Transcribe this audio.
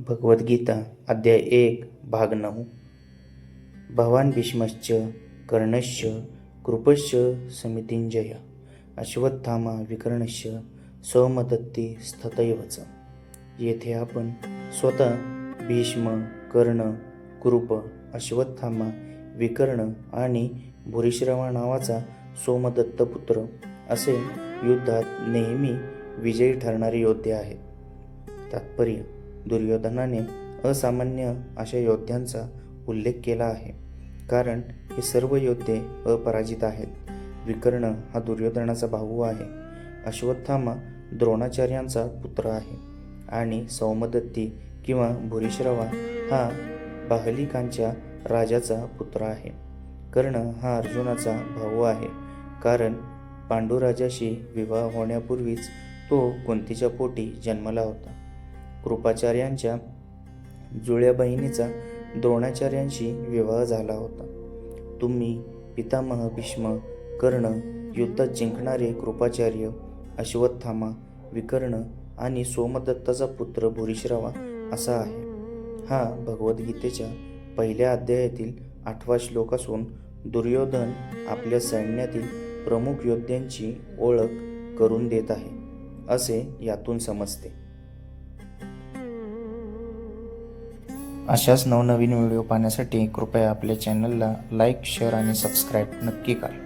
भगवद्गीता अध्याय एक भाग नऊ. भवान भीष्मश्च कर्णश्च कृपश्च समितींजय. अश्वत्थामा विकर्णश्च सौमदत्ती स्थतैवच. येथे आपण स्वतः भीष्म कर्ण कृप अश्वत्थामा विकर्ण आणि भूरिश्रवा नावाचा सोमदत्त पुत्र असे युद्धात नेहमी विजयी ठरणारे योद्धे आहेत. तात्पर्य दुर्योधनाने असामान्य अशा योद्ध्यांचा उल्लेख केला आहे. कारण हे सर्व योद्धे अपराजित आहेत. विकर्ण हा दुर्योधनाचा भाऊ आहे. अश्वत्थामा द्रोणाचार्यांचा पुत्र आहे. आणि सौमदत्ती किंवा भुरीश्रवा हा बाहलिकांच्या राजाचा पुत्र आहे. कर्ण हा अर्जुनाचा भाऊ आहे. कारण पांडुराजाशी विवाह होण्यापूर्वीच तो कुंतीच्या पोटी जन्मला होता. कृपाचार्यांच्या जुळ्या बहिणीचा द्रोणाचार्यांशी विवाह झाला होता. तुम्ही पितामह भीष्म कर्ण युद्धात जिंकणारे कृपाचार्य अश्वत्थामा विकर्ण आणि सोमदत्ताचा पुत्र भूरिश्रवा असा आहे. हा भगवद्गीतेच्या पहिल्या अध्यायातील आठवा श्लोक असून दुर्योधन आपल्या सैन्यातील प्रमुख योद्ध्यांची ओळख करून देत आहे असे यातून समजते. अशाच नवनवीन व्हिडिओ पाहण्यासाठी कृपया आपल्या चॅनलला लाईक शेअर आणि सबस्क्राईब नक्की करा.